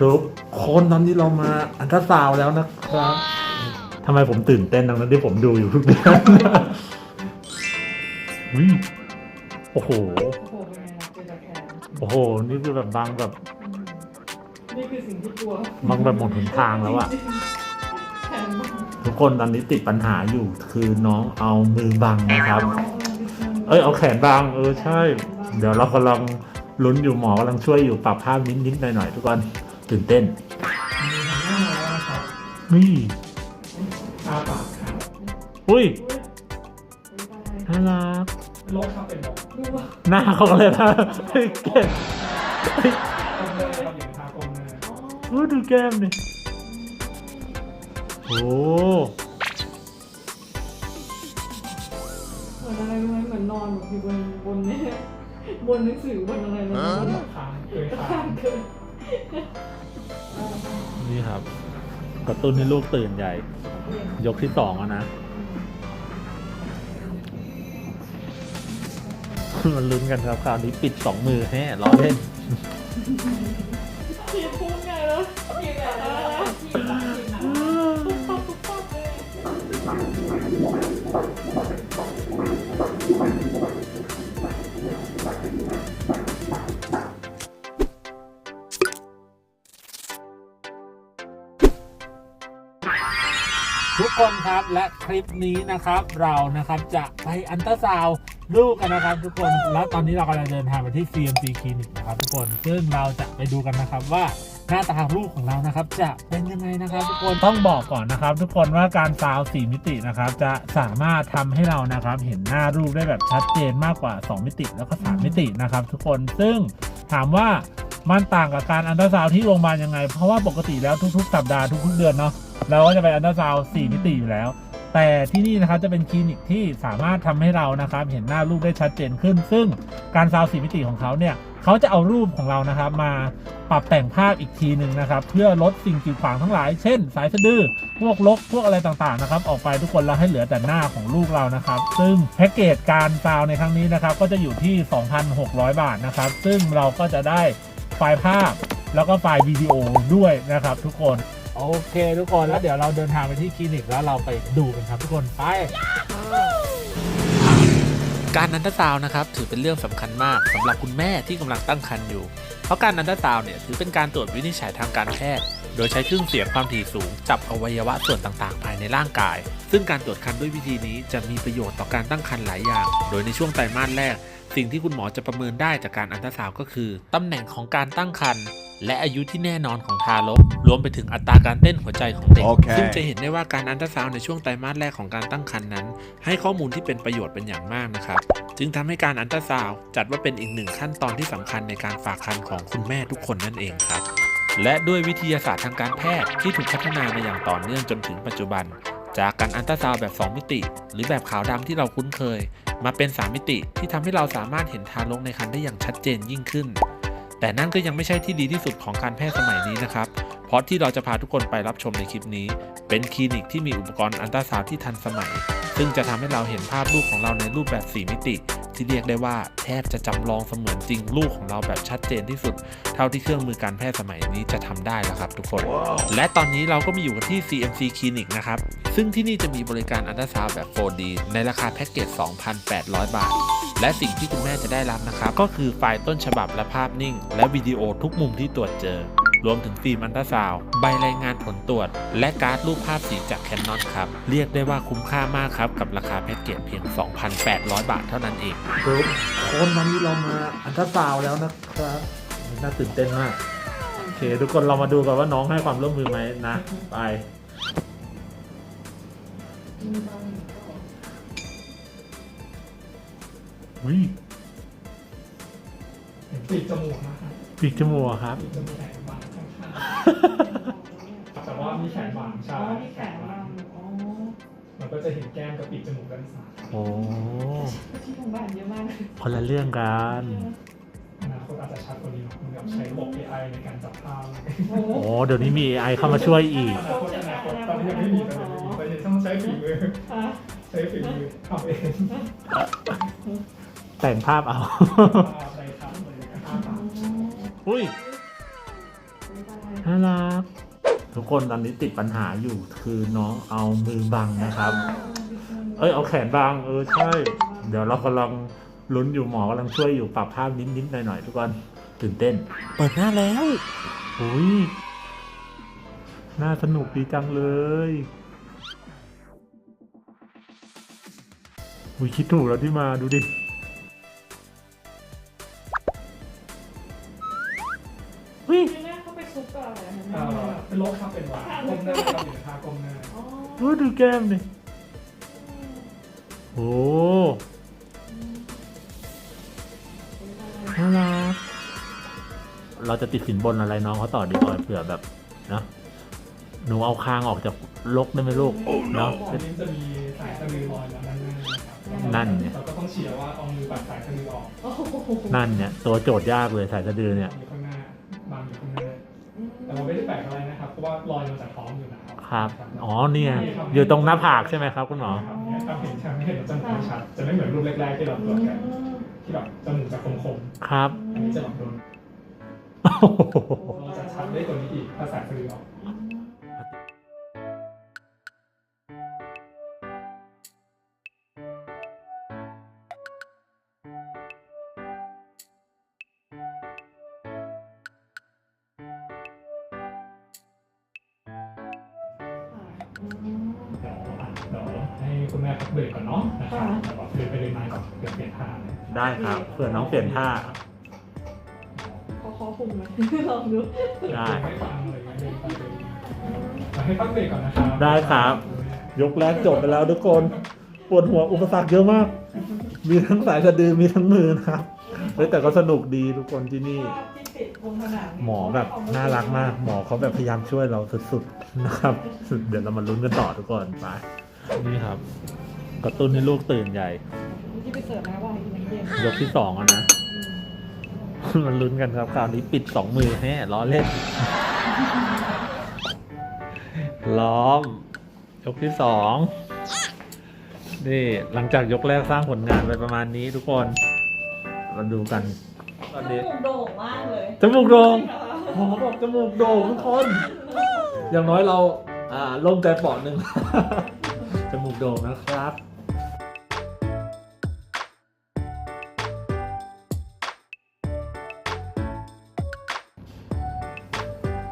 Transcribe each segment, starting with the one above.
ทุกคนตอนนี้เรามาอันตราซาวด์แล้วนะครับทำไมผมตื่นเต้นดังนั้นที่ผมดูอยู่ทุกเดือนวิโอ้โห โอ้โหเป็นไงล่ะเจอแต่แขนโอ้โห นี่คือแบบบางแบบนี่คือสิ่งที่กลัวบางแบบหมดหนทางแล้วอะแขนบังทุกคนตอนนี้ติดปัญหาอยู่คือน้องเอามือบังนะครับ เอ้ยเอาแขนบังเออใช่ เดี๋ยวเรากำลังลุ้นอยู่หมอกำลังช่วยอยู่ปรับภาพนิดๆหน่อยๆทุกคน ตื่นเต้นมีทำหน้ามาแล้วนะครับนี่อาปากครับอุ้ยอุ๊ยน่ารักลบครับเป็นลบดูว่าหน้าเขาก็เลยนะเฮ้ยเก่งกลมเลยครับอย่างทากลมเลยโอ้ดูแก้มดิโอ้เหมือนอะไรรู้ไหมเหมือนนอนแบบอยู่บนบนเนี่ยบนหนังสือบนอะไรเลยบนแบบคางเคยคาข้างงเกิน นี่ครับ กระตุ้นให้ลูกตื่นใหญ่ ยกที่สองแล้วนะ มันลุ้นกันครับคราวนี้ปิดสองมือแฮ่ล้อเล่น ทีพูดไงแล้วทีไงแล้วทีปุ๊บปั๊บปุ๊บปั๊บเลย คนครับและคลิปนี้นะครับเรานะครับจะไปอันตราซาวลูกกันนะครับ ทุกคนแล้วตอนนี้เรากำลังเดินทางไปที่ CMC คลินิกนะครับทุกคนซึ่งเราจะไปดูกันนะครับว่าหน้าตาลูกของเรานะครับ จะเป็นยังไงนะครับทุกคนต้องบอกก่อนนะครับ ทุกคนว่าการซาวด์4มิตินะครับ จะสามารถทำให้เรานะครับ เห็นหน้าลูกได้แบบชัดเจนมากกว่า 2 มิติแล้วก็3มิตินะครับ ทุกคนซึ่งถามว่ามันต่างกับการอันตราซาวที่โรงพยาบาลยังไง เพราะว่าปกติแล้วทุก ๆ สัปดาห์ทุกๆเดือนเนาะ เราก็จะไปอันตราซาวด์4มิติอยู่แล้ว แต่ที่นี่นะครับจะเป็นคลินิกที่สามารถทำให้เรานะครับเห็นหน้าลูกได้ชัดเจนขึ้น ซึ่งการซาวด์4มิติของเขาเนี่ยเขาจะเอารูปของเรานะครับ มาปรับแต่งภาพอีกทีหนึ่งนะครับ เพื่อลดสิ่งกีดขวางทั้งหลาย เช่น สายสะดือพวกลกพวกอะไรต่างๆนะครับ ออกไปทุกคนแล้วให้เหลือแต่หน้าของลูกเรานะครับ ซึ่งแพ็กเกจการซาวในครั้งนี้นะครับ ก็จะอยู่ที่ 2,600 บาทนะครับ ซึ่งเราก็จะได้ไฟล์ภาพแล้วก็ไฟล์วิดีโอด้วยนะครับทุกคน โอเค ทุกคนแล้วเดี๋ยวเราเดินทางไปที่คลินิกแล้วเราไปดูกันครับทุกคนไป การนันทซาวน์นะครับถือเป็นเรื่องสำคัญมากสำหรับคุณแม่ที่กำลังตั้งครรภ์อยู่ เพราะการนันทซาวน์เนี่ยถือเป็นการตรวจวินิจฉัยทางการแพทย์ โดยใช้เครื่องเสียงความถี่สูง จับอวัยวะส่วนต่างๆ ภายในร่างกาย ซึ่งการตรวจคันด้วยวิธีนี้จะมีประโยชน์ต่อการตั้งครรภ์หลายอย่าง โดยในช่วงไตรมาสแรก สิ่งที่คุณหมอจะประเมินได้จากการอันตราซาวน์ก็คือตำแหน่งของการตั้งครรภ์ และอายุที่แน่นอนของทารก รวมไปถึงอัตราการเต้นหัวใจของเด็กโอเคซึ่งจะเห็นได้ว่าการอันตราซาวน์ในช่วงไตรมาสแรกของการตั้งครรภ์นั้น ให้ข้อมูลที่เป็นประโยชน์เป็นอย่างมากนะครับ จึงทำให้การอันตราซาวด์จัดว่าเป็นอีกหนึ่งขั้นตอนที่สำคัญในการฝากครรภ์ของคุณแม่ทุกคนนั่นเองครับ และด้วยวิทยาศาสตร์ทางการแพทย์ที่ถูกพัฒนามาอย่างต่อเนื่องจนถึงปัจจุบัน จากการอันตราซาวด์แบบ 2 มิติ หรือแบบขาวดำที่เราคุ้นเคย มาเป็น 3 มิติที่ทำให้เราสามารถเห็นทารกในครรภ์ได้อย่างชัดเจนยิ่งขึ้น แต่นั่นก็ยังไม่ใช่ที่ดีที่สุดของการแพทย์สมัยนี้นะครับ เพราะที่เราจะพาทุกคนไปรับชมในคลิปนี้ เป็นคลินิกที่มีอุปกรณ์อันตราซาวที่ทันสมัย ซึ่งจะทำให้เราเห็นภาพลูกของเราในรูปแบบ 4 มิติ ที่เรียกได้ว่าแทบจะจำลองเสมือนจริงลูกของเราแบบชัดเจนที่สุด เท่าที่เครื่องมือการแพทย์สมัยนี้จะทำได้แล้วครับทุกคน และตอนนี้เราก็มาอยู่กันที่ CMC Clinic นะครับ ซึ่งที่นี่จะมีบริการอันตราซาวแบบ 4D ในราคาแพ็กเกจ 2,800 บาท และสิ่งที่คุณแม่จะได้รับนะครับ ก็คือไฟล์ต้นฉบับและภาพนิ่ง และวิดีโอทุกมุมที่ตรวจเจอ รวมถึงฟิล์มอันตราซาวใบรายงานผลตรวจ และการ์ดรูปภาพสีจาก Canon ครับ เรียกได้ว่าคุ้มค่ามากครับ กับราคาแพ็กเกจเพียง 2,800 บาทเท่านั้นเองทุกคนวันนี้เรามาอันตราซาวแล้วนะครับน่าตื่นเต้นมากโอเคทุกคนเรามาดูกันว่าน้องให้ความร่วมมือไหมนะไป วิเห็นปีกจมูกนะครับปีกจมูกอะครับ ปีกจมูกแขนบางข้างๆแต่ว่ามีแขนบางอ๋ใช่อมีแขนบางอ๋อมันก็จะเห็นแก้มกับปีกจมูกด้านซ้ายโอ้ที่โรงพยาบาลเยอะมากคนละเรื่องกันอนาคตอาจจะชัดกว่านี้เนอะมันแบบใช้ระบบ AI ในการจับภาพโอ้โหโอ้เดี๋ยวนี้มี AI เข้ามาช่วยอีกอนาคตอนาคตตอนนี้ยังไม่มีตอนนี้ ใช้ฝีมืออะใช้ฝีมือทำเองแต่งภาพเอาใช้ทำเลยอ้าปากอุ้ยอืน่ารัก ทุกคนตอนนี้ติดปัญหาอยู่คือน้องเอามือบังนะครับ เอ้ยเอาแขนบังเออใช่ เดี๋ยวเรากำลังลุ้นอยู่หมอกำลังช่วยอยู่ปรับภาพนิดๆหน่อยๆทุกคนตื่นเต้น เปิดหน้าแล้วอุ้ยน่าสนุกดีจังเลย อุ้ยคิดถูกแล้วที่มาดูดิ อุ้ยแม่เขาไปซุปกับอะไรเอ่อเป็นลบครับเป็นหวานก้มหน้าเราอยู่ในท่าก้มหน้าอ๋อโอ้ดูแก้มดิโอ้น่ารักเราจะติดสินบนอะไรน้องเขาต่อดีกว่าเผื่อแบบนะหนูเอาคางออกจากลกได้ไหมลูกเนาะอันนี้จะมีสายสะดือลอยแล้ว นั่นนะครับนั่นเนี่ยเราก็ต้องเชียร์ว่าเอามือปัดสายสะดือออกโอ้โหนั่นเนี่ยตัวโจทย์ยากเลยสายสะดือเนี่ย อยู่ข้างหน้าบางอยู่ข้างหน้าแต่ว่าไม่ได้แปลกอะไรนะครับ เพราะว่าลอยมาจากท้องอยู่แล้วครับ อ๋อเนี่ย อยู่ตรงหน้าผากใช่ไหมครับคุณหมอ ครับเนี่ยครับเห็นชัดไม่เห็นจมูกไม่ชัด จะไม่เหมือนรูปแรกๆที่เราตรวจกันที่แบบจมูกจะคมครับ ๆอันนี้จะแบบโดนเราจะชัดได้กว่านี้อีกถ้าสายสะดือออก เดี๋ยวอะเดี๋ยวให้คุณแม่พักเบรกก่อนเนาะนะครับแล้วก็เดินไปเดินมาก่อนเดี๋ยวเปลี่ยนท่าเลยได้ครับเผื่อน้องเปลี่ยนท่า เขาขอคุมไหม ลองดู ได้ ให้ฟังอะไรเงี้ยเดินไปเดินมาให้พักเบรกก่อนนะครับได้ครับ ยกแรกจบไปแล้วทุกคน ปวดหัวอุปสรรคเยอะมาก มีทั้งสายสะดือมีทั้งมือนะครับ เฮ้ยแต่ก็สนุกดีทุกคนที่นี่ภาพที่ติดบนผนังหมอแบบน่ารักมาก หมอเขาแบบพยายามช่วยเราสุดๆนะครับ เดี๋ยวเรามาลุ้นกันต่อทุกคนไปนี่ครับ กระตุ้นให้ลูกตื่นใหญ่ ที่ไปเสิร์ฟนะว่าอีกน้ำเย็นยกที่สองแล้วนะ มันลุ้นกันครับคราวนี้ปิดสองมือแฮ่ล้อเล่น ล้อม ยกที่สองนี่หลังจากยกแรกสร้างผลงานไปประมาณนี้ทุกคน มาดูกันตอนนี้จมูกโด่งมากเลยจมูกโด่งหมอบอกจมูกโด่งทุกคน อย่างน้อยเราอ่าโล่งใจปอดหนึ่งจมูกโด่งนะครับ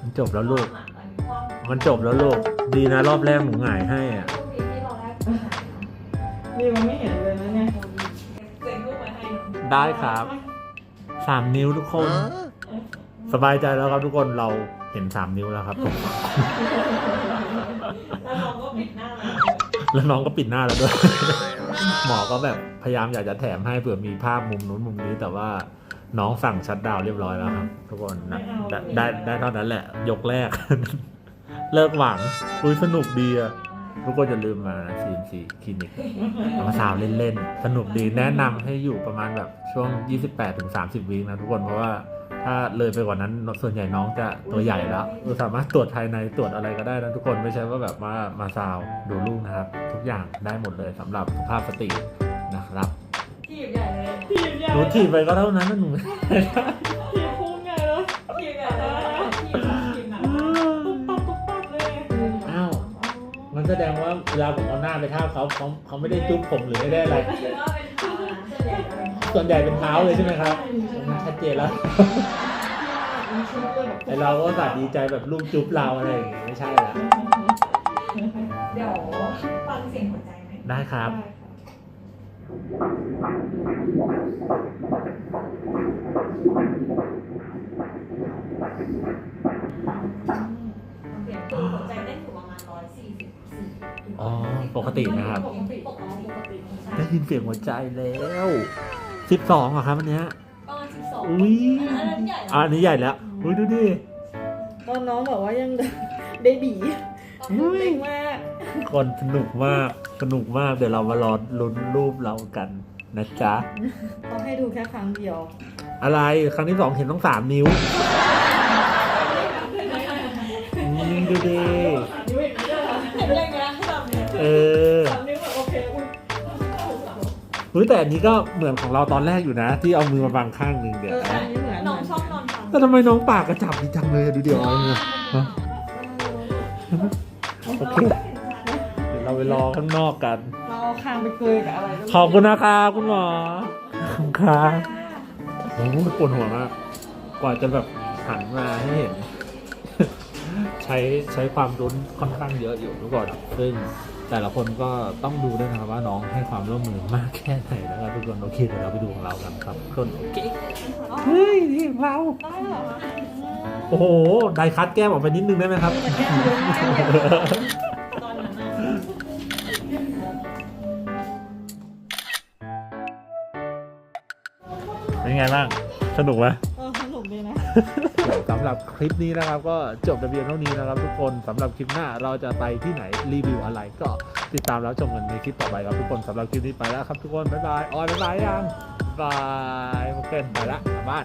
มันจบแล้วลูก มันจบแล้วลูก ดีนะรอบแรกหนูหงายให้อะ ได้ครับสามนิ้วทุกคน สบายใจแล้วครับทุกคนเราเห็นสามนิ้วแล้วครับ แล้วเราก็ปิดหน้ามาแล้วน้องก็ปิดหน้าแล้วด้วย หมอก็แบบพยายามอยากจะแถมให้เผื่อมีภาพมุมนู้นมุมนี้แต่ว่าน้องสั่งชัดดาวน์เรียบร้อยแล้วครับ ทุกคนนะได้ได้ได้เท่านั้นแหละ ยกแรก เลิกหวังอุ้ยสนุกดีอะ ทุกคนอย่าลืมมาซีมซีคลินิกเอามาสาวเล่นๆ สนุกดีแนะนำให้อยู่ประมาณแบบช่วง 28-30 วีคนะทุกคนเพราะว่าถ้าเลยไปกว่านั้นส่วนใหญ่น้องจะตัวใหญ่แล้วเราสามารถตรวจภายในตรวจอะไรก็ได้นะทุกคนไม่ใช่ว่าแบบมามาซาวดูลูกนะครับ ทุกอย่างได้หมดเลยสำหรับสุภาพสตรีนะครับทีบใหญ่เลยทีบใหญ่หนูถีบไปก็เท่านั้นนะหนู มันแสดงว่าเวลาผมเอาหน้าไปท่าบเขาเขาเขาไม่ได้จุ๊บผมหรือไม่ได้อะไร ส่วนใหญ่เป็นเท้าเลยใช่ไหมครับมันชัดเจนแล้วไอเราก็สัตว์ดีใจแบบลูกจุ๊บเราอะไรอย่างงี้ไม่ใช่ละเดี๋ยวฟังเสียงหัวใจไหมได้ครับเสียงคือหัวใจเต้นอยู่ประมาณร้อยสี่สิบสี่ อ๋อปกตินะครับ ปกติปกติปกติใช่ได้ยินเสียงหัวใจแล้วสิบสองอะครับอันเนี้ย ประมาณสิบสองอุ้ย อันนั้นใหญ่อะอันนี้ใหญ่แล้วอุ้ยดูดิตอนน้องบอกว่ายัง เบบีเด็กมาก คนสนุกมากสนุกมากเดี๋ยวเรามารอลุ้นรูปเรากันนะจ๊ะ ต้องให้ดูแค่ครั้งเดียว อะไรครั้งที่สองเห็นต้องสามนิ้วอืมดูดิ เออสามนิ้วแบบโอเคอุ้ยเฮ้ยแต่อันนี้ก็เหมือนของเราตอนแรกอยู่นะ ที่เอามือมาบังข้างหนึ่งเดี๋ยวเอออันะนนี้เหมือนน้องชอบนอนฟังแล้วทำไมน้องปากกระจับดีจังเลยอะดูเดี๋ยวเอาเนี่ยฮะโอเคเดี๋ยวเราไปรอข้างนอกกัน เราเอาคางไปเกยกับอะไรก็ไม่รู้ขอบคุณนะครับคุณหมอขอบคุณครับโอ้โหปวดหัวมากกว่าจะแบบหันมาให้เห็น ใช้ใช้ความรุนค่อนข้างเยอะอยู่ทุกคนซึ่ง แต่ละคนก็ต้องดูด้วยนะครับว่าน้องให้ความร่วมมือมากแค่ไหนนะครับทุกคนโอเคเดี๋ยวเราไปดูของเรากันครับคนโอเคเฮ้ยนี่ของเราได้เหรอคะโอ้โหไดคัดแก้มออกไปนิดนึงได้ไหมครับตอนนั้นน่ะเป็นไงบ้างสนุกไหมเออสนุกดีนะ สำหรับคลิปนี้นะครับ ก็จบระเบียงเท่านี้นะครับ ทุกคนสำหรับคลิปหน้าเราจะไปที่ไหนรีวิวอะไร ก็ติดตามแล้วชมกันในคลิปต่อไปครับทุกคนสำหรับคลิปนี้ไปแล้วครับทุกคนบ๊ายบายออยบ๊ายบายยังบายบายโอเคไปละกลับบ้าน